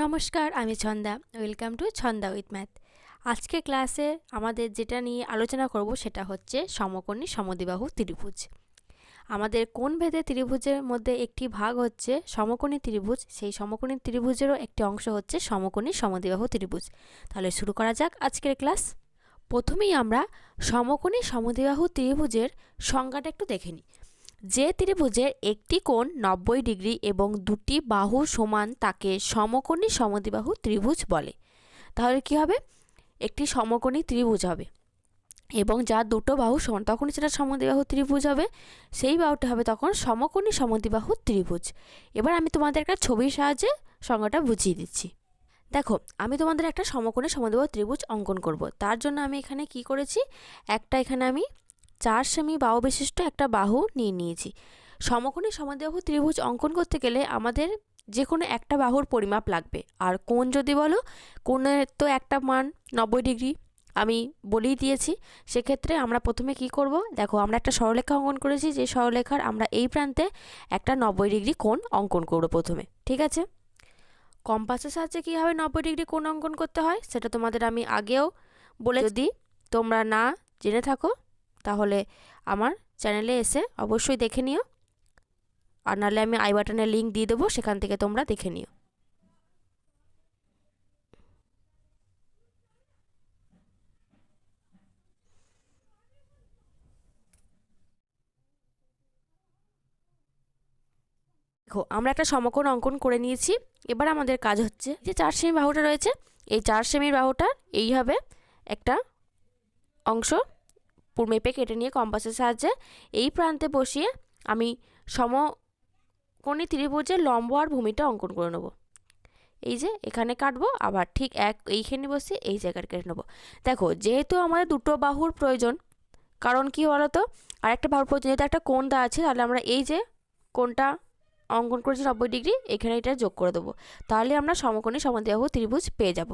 নমস্কার, আমি Chhanda. Welcome to Chhanda with math. আজকে ক্লাসে আমাদের যেটা নিয়ে আলোচনা করব সেটা হচ্ছে সমকোণী সমদ্বিবাহু ত্রিভুজ। আমাদের কোন ভেদে ত্রিভুজের মধ্যে একটি ভাগ হচ্ছে সমকোণী ত্রিভুজ, সেই সমকোণী ত্রিভুজেরও একটি অংশ হচ্ছে সমকোণী সমদ্বিবাহু ত্রিভুজ। তাহলে শুরু করা যাক আজকের ক্লাস। প্রথমেই আমরা সমকোণী সমদ্বিবাহু ত্রিভুজের সংজ্ঞাটা একটু দেখে নিই। যে ত্রিভুজের একটি কোণ নব্বই ডিগ্রি এবং দুটি বাহু সমান তাকে সমকোণী সমদ্বিবাহু ত্রিভুজ বলে। তাহলে কি হবে? একটি সমকোণী ত্রিভুজ হবে এবং যা দুটো বাহু সমান, তখনই সেটা সমদ্বিবাহু ত্রিভুজ হবে। সেই বাহুটা হবে তখন সমকোণী সমদ্বিবাহু ত্রিভুজ। এবার আমি তোমাদের একটা ছবির সাহায্যে সংজ্ঞাটা বুঝিয়ে দিচ্ছি। দেখো, আমি তোমাদের একটা সমকোণী সমদ্বিবাহু ত্রিভুজ অঙ্কন করব। তার জন্য আমি এখানে কি করেছি? একটা এখানে আমি চার সেমি বাহু বিশিষ্ট একটা বাহু নিয়ে নিয়েছি। সমকোণী সমদ্বিবাহু ত্রিভুজ অঙ্কন করতে গেলে আমাদের যে কোনো একটা বাহুর পরিমাপ লাগবে। আর কোন যদি বলো, কোণের তো একটা মান নব্বই ডিগ্রি। আমি বলেই দিয়েছি, সেক্ষেত্রে আমরা প্রথমে কি করব? দেখো, আমরা একটা সরলরেখা অঙ্কন করেছি, যে সরলরেখার আমরা এই প্রান্তে একটা নব্বই ডিগ্রি কোণ অঙ্কন করব প্রথমে, ঠিক আছে? কম্পাসের সাহায্যে কীভাবে নব্বই ডিগ্রি কোণ অঙ্কন করতে হয়, সেটা তোমাদের আমি আগেও বলে যদি তোমরা না জেনে থাকো তাহলে আমার চ্যানেলে এসে অবশ্যই দেখে নিও। আর নাহলে আমি আই বাটনের লিঙ্ক দিয়ে দেবো, সেখান থেকে তোমরা দেখে নিও। দেখো, আমরা একটা সমকোণ অঙ্কন করে নিয়েছি। এবার আমাদের কাজ হচ্ছে যে চার সেমি বাহুটা রয়েছে। এই চার সেমির বাহুটার এইভাবে একটা অংশ মেপে কেটে নিয়ে কম্পাসের সাহায্যে এই প্রান্তে বসিয়ে আমি সমকোণী ত্রিভুজের লম্ব আর ভূমিটা অঙ্কন করে নেব। এই যে এখানে কাটবো, আবার ঠিক এক, এইখানে বসে এই জায়গায় কেটে নেব। দেখো, যেহেতু আমাদের দুটো বাহুর প্রয়োজন, কারণ কি বলতো? আর একটা বাহুর প্রয়োজন, যেহেতু একটা কোণ দেওয়া আছে, তাহলে আমরা এই যে কোণটা অঙ্কন করেছি নব্বই ডিগ্রি, এখানে এটা যোগ করে দেবো। তাহলে আমরা সমকোণী সমদ্বিবাহু ত্রিভুজ পেয়ে যাব।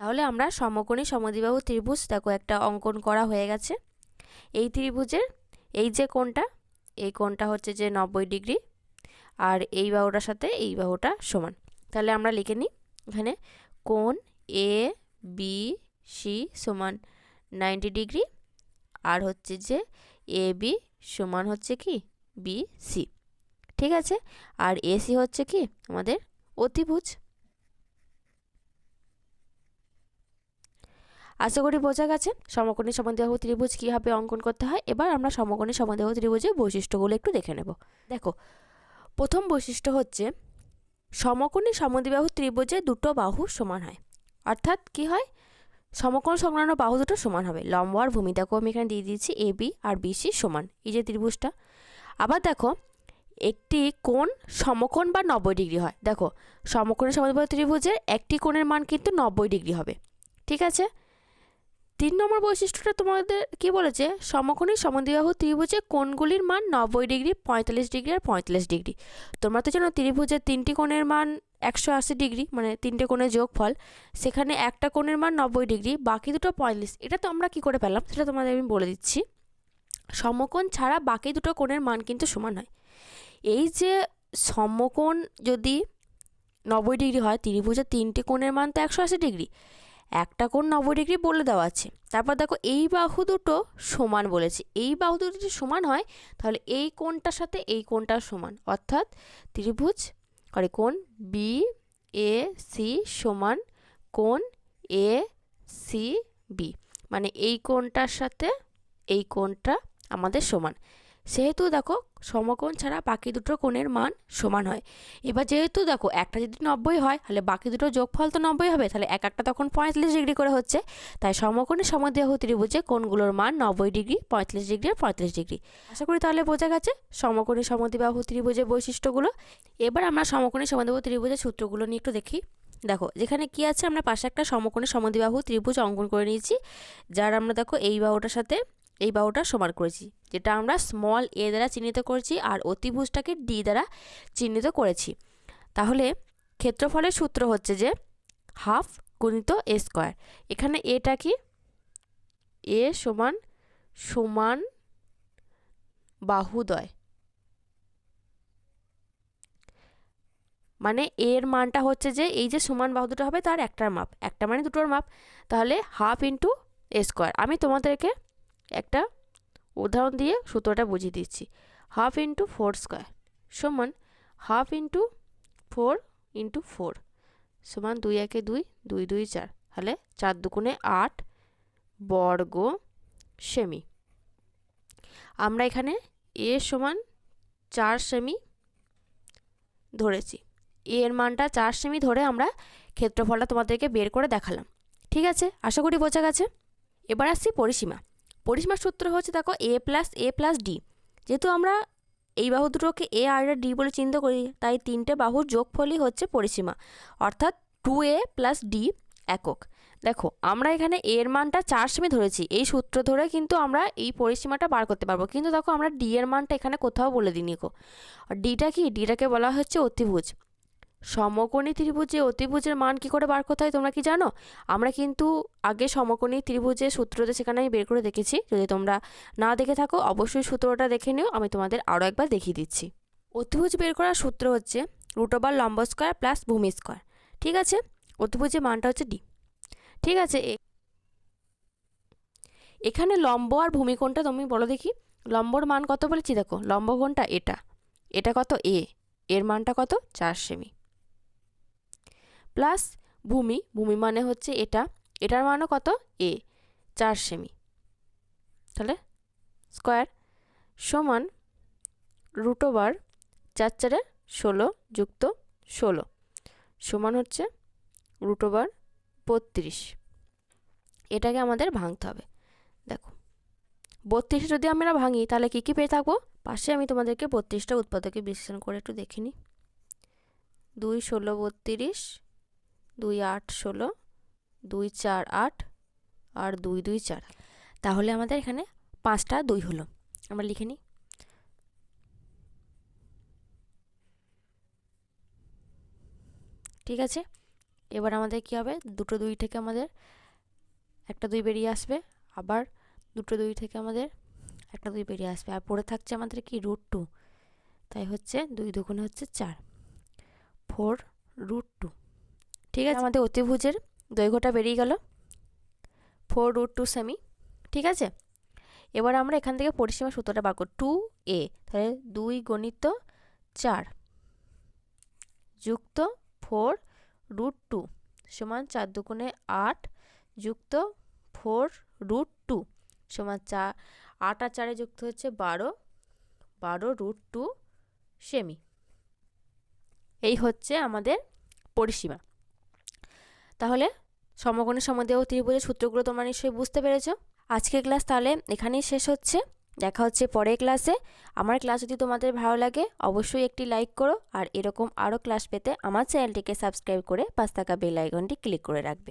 তাহলে আমরা সমকোণী সমদ্বিবাহু ত্রিভুজ, দেখো একটা অঙ্কন করা হয়ে গেছে। এই ত্রিভুজের, এই যে কোণটা, এই কোণটা হচ্ছে যে নব্বই ডিগ্রি আর এই বাহুটার সাথে এই বাহুটা সমান। তাহলে আমরা লিখে নিই, এখানে কোণ এ, বি, সি সমান নাইনটি ডিগ্রি আর হচ্ছে যে এ, বি সমান হচ্ছে কি? B, C. ঠিক আছে? আর এসি হচ্ছে কি? আমাদের অতিভুজ। আশা করি বোঝা গেছে। সমকোণী সমদ্বাহু ত্রিভুজ কীভাবে অঙ্কন করতে হয়? এবার আমরা সমকোণী সমদ্বাহু ত্রিভুজের বৈশিষ্ট্যগুলো একটু দেখে নেব। দেখো, প্রথম বৈশিষ্ট্য হচ্ছে সমকোণী সমদ্বিবাহু ত্রিভুজে দুটো বাহু সমান হয়। অর্থাৎ কি হয়? সমকোণ সংলগ্ন বাহু দুটো সমান হবে। লম্ব আর ভূমি আমি এখানে দিয়ে দিয়েছি এ বি আর বিসি সমান। এই যে ত্রিভুজটা। আবার দেখো, একটি কোণ সমকোণ বা নব্বই ডিগ্রি হয়। দেখো, সমকোণী সমদ্বিবাহু ত্রিভুজের একটি কোণের মান কিন্তু নব্বই ডিগ্রি হবে। ঠিক আছে? তিন নম্বর বৈশিষ্ট্যটা তোমাদের কি বলেছে? সমকোণী সমদ্বিবাহু ত্রিভুজে কোণগুলির মান নব্বই ডিগ্রি, পঁয়তাল্লিশ ডিগ্রি আর পঁয়তাল্লিশ ডিগ্রি। তোমরা তো জানো ত্রিভুজের তিনটি কোণের মান একশো আশি ডিগ্রি মানে তিনটে কোণের যোগফল। সেখানে একটা কোণের মান নব্বই ডিগ্রি, বাকি দুটো পঁয়তাল্লিশ। এটা তো আমরা কী করে পেলাম? সেটা তোমাদের আমি বলে দিচ্ছি। সমকোণ ছাড়া বাকি দুটো কোণের মান কিন্তু সমান হয় এই যে সমকোণ যদি নব্বই ডিগ্রি হয়, ত্রিভুজের তিনটি কোণের মান তো একশো আশি ডিগ্রি। একটা কোণ নব্বই ডিগ্রি বলে দেওয়া আছে। তারপর দেখো, এই বাহু দুটো সমান বলেছে। এই বাহু দুটো যদি সমান হয়, তাহলে এই কোণটার সাথে এই কোণটা সমান। অর্থাৎ ত্রিভুজ করে কোণ বি এ সি সমান কোণ এ সি বি মানে এই কোণটার সাথে এই কোণটা আমাদের সমান। সেহেতু দেখো সমকোণ ছাড়া বাকি দুটো কোণের মান সমান হয়। এবার যেহেতু দেখো একটা যদি নব্বই হয়, তাহলে বাকি দুটো যোগফল তো নব্বই হবে, তাহলে এক একটা তখন পঁয়তাল্লিশ ডিগ্রি করে হচ্ছে। তাই সমকোণের সমকোণে সমদেহ ত্রিভুজে কোণগুলোর মান নব্বই ডিগ্রি, পঁয়তাল্লিশ ডিগ্রি আর পঁয়তাল্লিশ ডিগ্রি। আশা করি তাহলে বোঝা গেছে সমকোণী সমদ্বিবাহু ত্রিভুজের বৈশিষ্ট্যগুলো। এবার আমরা সমকোণী সমদ্বিবাহু ত্রিভুজের সূত্রগুলো নিয়ে একটু দেখি। দেখো যেখানে কি আছে, আমরা পাশে একটা সমকোণী সমদ্বিবাহু ত্রিভুজ অঙ্কন করে নিয়েছি, যার আমরা দেখো এই বাহুটার সাথে এই বাহুটা সমান করেছি, যেটা আমরা স্মল এ দ্বারা চিহ্নিত করেছি আর অতিভুজটাকে ডি দ্বারা চিহ্নিত করেছি। তাহলে ক্ষেত্রফলের সূত্র হচ্ছে যে হাফ গুণিত এ স্কোয়ার এখানে এটা কি? এ সমান সমান বাহুদয়। মানে এর মানটা হচ্ছে যে এই যে সমান বাহু দুটো হবে তার একটার মাপ, একটা মানে দুটোর মাপ। তাহলে হাফ ইন্টু এ স্কোয়ার আমি তোমাদেরকে একটা উদাহরণ দিয়ে সূত্রটা বুঝিয়ে দিচ্ছি। হাফ ইন্টু ফোর স্কোয়ার সমান half into four into four সমান দুই একে দুই দুই দুই চার। তাহলে চার দুগুণে আট বর্গ সেমি। আমরা এখানে এ সমান চার সেমি ধরেছি। এর মানটা চার সেমি ধরে আমরা ক্ষেত্রফলটা তোমাদেরকে বের করে দেখালাম। ঠিক আছে? আশা করি বোঝা গেছে? এবার আসছি পরিসীমা। পরিসীমার সূত্র হচ্ছে, দেখো A plus A plus D যেহেতু আমরা এই বাহু দুটোকে এ আর ডি বলে চিন্তা করি, তাই তিনটে বাহুর যোগফলই হচ্ছে পরিসীমা। অর্থাৎ টু এ প্লাস ডি একক। দেখো, আমরা এখানে এর মানটা চার সেমি ধরেছি, এই সূত্র ধরে কিন্তু আমরা এই পরিসীমাটা বার করতে পারব। কিন্তু দেখো, আমরা ডি এর মানটা এখানে কোথাও বলে দিইনি গো। আর ডিটা কি? ডিটাকে বলা হচ্ছে অতিভুজ। সমকোণী ত্রিভুজে অতিভুজের মান কি করে বার করতে হয় তোমরা কি জানো? আমরা কিন্তু আগে সমকোণী ত্রিভুজের সূত্রটা সেখানে আমি বের করে দেখেছি। যদি তোমরা না দেখে থাকো, অবশ্যই সূত্রটা দেখে নিও। আমি তোমাদের আরও একবার দেখিয়ে দিচ্ছি। অতিভুজ বের করার সূত্র হচ্ছে রুট ওভার লম্ব স্কোয়ার প্লাস ভূমি স্কোয়ার ঠিক আছে? অতিভুজের মানটা হচ্ছে ডি ঠিক আছে? এখানে লম্ব আর ভূমি কোণটা তুমি বলো দেখি। লম্বর মান কত বলেছি দেখো? লম্ব কোণটা এটা। এটা কত? এ এর মানটা কত? চার সেমি। প্লাস ভূমি ভূমি মানে হচ্ছে এটা। এটার মানও কত? এ চার সেমি। তাহলে স্কোয়ার সমান রুট ওভার চার চারে ষোলো যুক্ত ষোলো সমান হচ্ছে রুট ওভার বত্রিশ। এটাকে আমাদের ভাঙতে হবে। দেখো, বত্রিশ যদি আমরা ভাঙি, তাহলে কী কী পেয়ে থাকব? পাশে আমি তোমাদেরকে বত্রিশটা উৎপাদকে বিশ্লেষণ করে একটু দেখে নিই। দুই, ষোলো, বত্রিশ দুই আট ষোলো, দুই চার আট আর দুই দুই চার। তাহলে আমাদের এখানে পাঁচটা দুই হলো। আমরা লিখে নিই। ঠিক আছে? এবার আমাদের কি হবে? দুটো দুই থেকে আমাদের একটা দুই বেরিয়ে আসবে। আবার দুটো দুই থেকে আমাদের একটা দুই বেরিয়ে আসবে। আর পড়ে থাকছে আমাদের কি? রুট টু তাই হচ্ছে দুই দুগুণে হচ্ছে চার। ফোর রুট টু ঠিক আছে? আমাদের অতিভুজের দৈর্ঘ্যটা বেরিয়ে গেল। ফোর রুট টু সেমি ঠিক আছে? এবার আমরা এখান থেকে পরিসীমা সূত্রটা বার করব টু এ তাহলে দুই গণিত চার যুক্ত ফোর রুট টু সমান চার দুগুণে আট যুক্ত ফোর রুট টু সমান চার আট আর চারে যুক্ত হচ্ছে বারো বারো রুট টু সেমি এই হচ্ছে আমাদের পরিসীমা। তাহলে সমগণের সমদেহ ত্রিভুজের সূত্রগুলো তোমরা নিশ্চয়ই বুঝতে পেরেছ। আজকের ক্লাস তাহলে এখানেই শেষ হচ্ছে। দেখা হচ্ছে পরের ক্লাসে। আমার ক্লাস যদি তোমাদের ভালো লাগে, অবশ্যই একটি লাইক করো আর এরকম আরও ক্লাস পেতে আমার চ্যানেলটিকে সাবস্ক্রাইব করে পাঁচ টাকা বেল আইকনটি ক্লিক করে রাখবে।